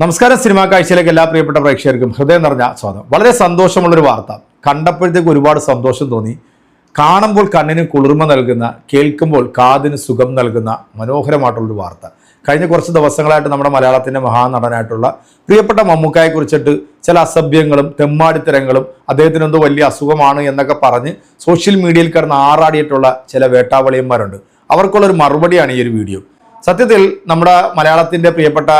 നമസ്കാരം സിനിമാ കാഴ്ചയിലേക്ക് എല്ലാ പ്രിയപ്പെട്ട പ്രേക്ഷകർക്കും. ഹൃദയം നിറഞ്ഞ സ്വാഗതം വളരെ സന്തോഷമുള്ളൊരു വാർത്ത. കണ്ടപ്പോഴത്തേക്ക് ഒരുപാട് സന്തോഷം തോന്നി. കാണുമ്പോൾ കണ്ണിന് കുളിർമ നൽകുന്ന കേൾക്കുമ്പോൾ കാതിന് സുഖം നൽകുന്ന മനോഹരമായിട്ടുള്ളൊരു വാർത്ത. കഴിഞ്ഞ കുറച്ച് ദിവസങ്ങളായിട്ട് നമ്മുടെ മലയാളത്തിന്റെ മഹാനടനായിട്ടുള്ള പ്രിയപ്പെട്ട മമ്മൂക്കായെ കുറിച്ചിട്ട് ചില അസഭ്യങ്ങളും തെമ്മാടിത്തരങ്ങളും അദ്ദേഹത്തിന് എന്തോ വലിയ അസുഖമാണ് എന്നൊക്കെ പറഞ്ഞ് സോഷ്യൽ മീഡിയയിൽ കിടന്ന് ആറാടിയിട്ടുള്ള ചില വേട്ടാവളിയന്മാരുണ്ട്. അവർക്കുള്ളൊരു മറുപടിയാണ് ഈ ഒരു വീഡിയോ. സത്യത്തിൽ നമ്മുടെ മലയാളത്തിന്റെ പ്രിയപ്പെട്ട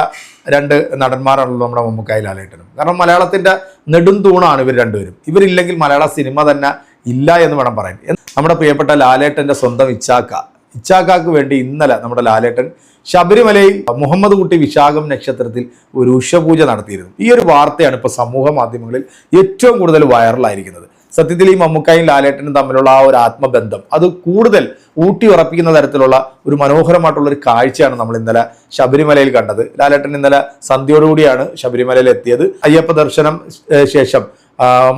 രണ്ട് നടന്മാരാണല്ലോ നമ്മുടെ മമ്മൂക്കായി ലാലേട്ടനും. കാരണം മലയാളത്തിന്റെ നെടും തൂണാണ് ഇവർ രണ്ടുപേരും. ഇവരില്ലെങ്കിൽ മലയാള സിനിമ തന്നെ ഇല്ല എന്ന് വേണം പറയാൻ. നമ്മുടെ പ്രിയപ്പെട്ട ലാലേട്ടന്റെ സ്വന്തം ഇച്ചാക്ക. ഇച്ചാക്കാക്ക് വേണ്ടി ഇന്നലെ നമ്മുടെ ലാലേട്ടൻ ശബരിമലയിൽ മുഹമ്മദ് കുട്ടി വിശാഖം നക്ഷത്രത്തിൽ ഒരു ഉഷപൂജ നടത്തിയിരുന്നു. ഈ ഒരു വാർത്തയാണ് ഇപ്പോൾ സമൂഹ മാധ്യമങ്ങളിൽ ഏറ്റവും കൂടുതൽ വൈറലായിരിക്കുന്നത് സത്യത്തിൽ ഈ മമ്മൂക്കായും ലാലേട്ടനും തമ്മിലുള്ള ആ ഒരു ആത്മബന്ധം അത് കൂടുതൽ ഊട്ടി ഉറപ്പിക്കുന്ന തരത്തിലുള്ള ഒരു മനോഹരമായിട്ടുള്ള ഒരു കാഴ്ചയാണ് നമ്മൾ ഇന്നലെ ശബരിമലയിൽ കണ്ടത്. ലാലേട്ടൻ ഇന്നലെ സന്ധ്യയോടുകൂടിയാണ് ശബരിമലയിൽ എത്തിയത്. അയ്യപ്പ ദർശനം ശേഷം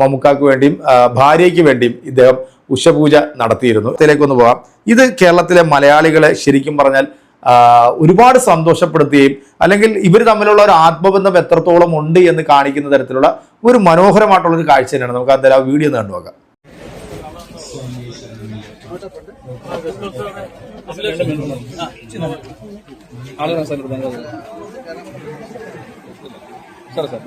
മമ്മൂക്കാക്ക് വേണ്ടിയും ഭാര്യയ്ക്ക് വേണ്ടിയും ഇദ്ദേഹം ഉഷപൂജ നടത്തിയിരുന്നു. ഇതിലേക്കൊന്ന് പോകാം. ഇത് കേരളത്തിലെ മലയാളികളെ ശരിക്കും പറഞ്ഞാൽ ഒരുപാട് സന്തോഷപ്പെടുത്തുകയും അല്ലെങ്കിൽ ഇവർ തമ്മിലുള്ള ഒരു ആത്മബന്ധം എത്രത്തോളം ഉണ്ട് എന്ന് കാണിക്കുന്ന തരത്തിലുള്ള ഒരു മനോഹരമായിട്ടുള്ള ഒരു കാഴ്ച തന്നെയാണ്. നമുക്ക് എന്തായാലും ആ വീഡിയോ ഒന്ന് സർ സർ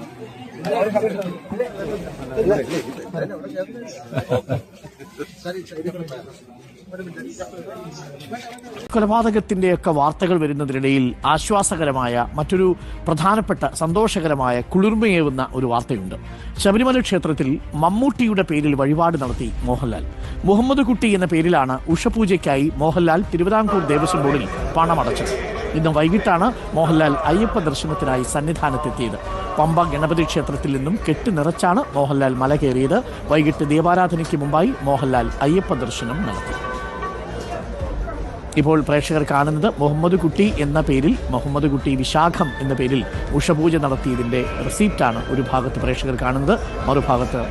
കൊലപാതകത്തിന്റെയൊക്കെ വാർത്തകൾ വരുന്നതിനിടയിൽ ആശ്വാസകരമായ മറ്റൊരു പ്രധാനപ്പെട്ട സന്തോഷകരമായ കുളിർമയേവുന്ന ഒരു വാർത്തയുണ്ട്. ശബരിമല ക്ഷേത്രത്തിൽ മമ്മൂട്ടിയുടെ പേരിൽ വഴിപാട് നടത്തി മോഹൻലാൽ. മുഹമ്മദ് കുട്ടി എന്ന പേരിലാണ് ഉഷപൂജയ്ക്കായി മോഹൻലാൽ തിരുവിതാംകൂർ ദേവസ്വം ബോർഡിൽ പണമടച്ചത്. ഇന്ന് വൈകിട്ടാണ് മോഹൻലാൽ അയ്യപ്പ ദർശനത്തിനായി സന്നിധാനത്തെത്തിയത്. പമ്പ ഗണപതി ക്ഷേത്രത്തിൽ നിന്നും കെട്ടി നിറച്ചാണ് മോഹൻലാൽ മല കയറിയത്. വൈകിട്ട് ദീപാരാധനയ്ക്ക് മുമ്പായി മോഹൻലാൽ അയ്യപ്പ ദർശനം നടത്തി. ഇപ്പോൾ പ്രേക്ഷകർ കാണുന്നത് മുഹമ്മദ് കുട്ടി എന്ന പേരിൽ മുഹമ്മദ് കുട്ടി വിശാഖം എന്ന പേരിൽ ഉഷപൂജ നടത്തിയതിന്റെ റെസീപ്റ്റാണ് ഒരു ഭാഗത്ത് പ്രേക്ഷകർ കാണുന്നത്. മറുഭാഗത്ത്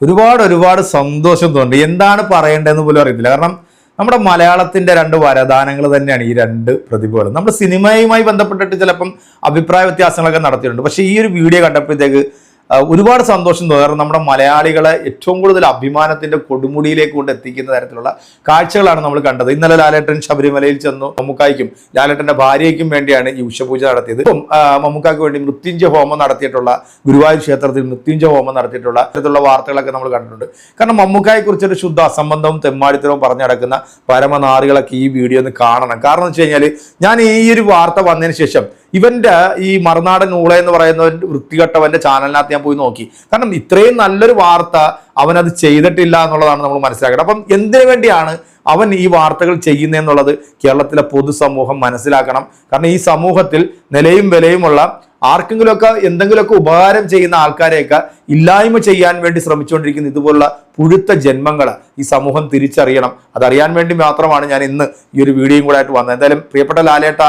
ഒരുപാട് ഒരുപാട് സന്തോഷം തോന്നുന്നുണ്ട്. എന്താണ് പറയേണ്ടതെന്ന് പോലും അറിയത്തില്ല. കാരണം നമ്മുടെ മലയാളത്തിന്റെ രണ്ട് വരദാനങ്ങൾ തന്നെയാണ് ഈ രണ്ട് പ്രതിഭകൾ നമ്മൾ സിനിമയുമായി ബന്ധപ്പെട്ടിട്ട് ചിലപ്പം അഭിപ്രായ വ്യത്യാസങ്ങളൊക്കെ നടത്തിയിട്ടുണ്ട്. പക്ഷേ ഈ ഒരു വീഡിയോ കണ്ടപ്പോഴത്തേക്ക് ഒരുപാട് സന്തോഷം തോന്നുന്നു നമ്മുടെ മലയാളികളെ ഏറ്റവും കൂടുതൽ അഭിമാനത്തിന്റെ കൊടുമുടിയിലേക്ക് കൊണ്ട് എത്തിക്കുന്ന തരത്തിലുള്ള കാഴ്ചകളാണ് നമ്മൾ കണ്ടത്. ഇന്നലെ ലാലേട്ടൻ ശബരിമലയിൽ ചെന്നു മമ്മുക്കായ്ക്കും ലാലേട്ടന്റെ ഭാര്യയ്ക്കും വേണ്ടിയാണ് ഈ ഉഷപൂജ നടത്തിയത്. ഇപ്പം മമ്മുക്കായ്ക്ക് വേണ്ടി മൃത്യുഞ്ച ഹോമം നടത്തിയിട്ടുള്ള ഗുരുവായൂർ ക്ഷേത്രത്തിൽ മൃത്യുഞ്ച ഹോമം നടത്തിയിട്ടുള്ള തരത്തിലുള്ള വാർത്തകളൊക്കെ നമ്മൾ കണ്ടിട്ടുണ്ട്. കാരണം മമ്മൂക്കായെ കുറിച്ചൊരു ശുദ്ധ അസംബന്ധവും തെമ്മാടിത്തരവും പറഞ്ഞു നടക്കുന്ന പരമനാറികളൊക്കെ ഈ വീഡിയോ ഒന്ന് കാണണം. കാരണം എന്ന് വെച്ച് കഴിഞ്ഞാൽ ഞാൻ ഈ ഒരു വാർത്ത വന്നതിന് ശേഷം ഇവന്റെ ഈ മറുനാടൻ ഊള എന്ന് പറയുന്ന വൃത്തികെട്ടവന്റെ ചാനലിനകത്ത് ഞാൻ പോയി നോക്കി. കാരണം ഇത്രയും നല്ലൊരു വാർത്ത അവനത് ചെയ്തിട്ടില്ല എന്നുള്ളതാണ് നമ്മൾ മനസ്സിലാക്കേണ്ടത്. അപ്പം എന്തിനു വേണ്ടിയാണ് അവൻ ഈ വാർത്തകൾ ചെയ്യുന്നതെന്നുള്ളത് കേരളത്തിലെ പൊതുസമൂഹം മനസ്സിലാക്കണം. കാരണം ഈ സമൂഹത്തിൽ നിലയും വിലയുമുള്ള ആർക്കെങ്കിലുമൊക്കെ എന്തെങ്കിലുമൊക്കെ ഉപകാരം ചെയ്യുന്ന ആൾക്കാരെയൊക്കെ ഇല്ലായ്മ ചെയ്യാൻ വേണ്ടി ശ്രമിച്ചുകൊണ്ടിരിക്കുന്ന ഇതുപോലുള്ള പുഴുത്ത ജന്മങ്ങൾ ഈ സമൂഹം തിരിച്ചറിയണം. അതറിയാൻ വേണ്ടി മാത്രമാണ് ഞാൻ ഇന്ന് ഈ ഒരു വീഡിയോയും കൂടെ ആയിട്ട് വന്നത്. എന്തായാലും പ്രിയപ്പെട്ട ലാലേട്ട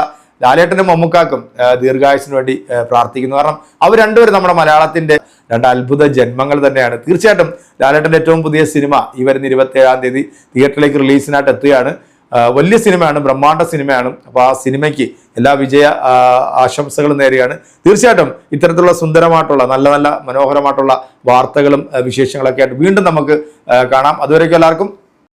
ലാലേട്ടനും മമ്മുക്കാക്കും ദീർഘായുസിനു വേണ്ടി പ്രാർത്ഥിക്കുന്നു. കാരണം അവർ രണ്ടുപേരും നമ്മുടെ മലയാളത്തിന്റെ രണ്ട് അത്ഭുത ജന്മങ്ങൾ തന്നെയാണ്. തീർച്ചയായിട്ടും ലാലേട്ടന്റെ ഏറ്റവും പുതിയ സിനിമ ഈ വരുന്ന ഇരുപത്തി ഏഴാം തീയതി തിയേറ്ററിലേക്ക് റിലീസിനായിട്ട് എത്തുകയാണ്. വലിയ സിനിമയാണ് ബ്രഹ്മാണ്ഡ സിനിമയാണ്. അപ്പോൾ ആ സിനിമയ്ക്ക് എല്ലാ വിജയ ആശംസകളും നേരെയാണ് തീർച്ചയായിട്ടും ഇത്തരത്തിലുള്ള സുന്ദരമായിട്ടുള്ള നല്ല നല്ല മനോഹരമായിട്ടുള്ള വാർത്തകളും വിശേഷങ്ങളൊക്കെ ആയിട്ട് വീണ്ടും നമുക്ക് കാണാം. അതുവരേക്കും എല്ലാവർക്കും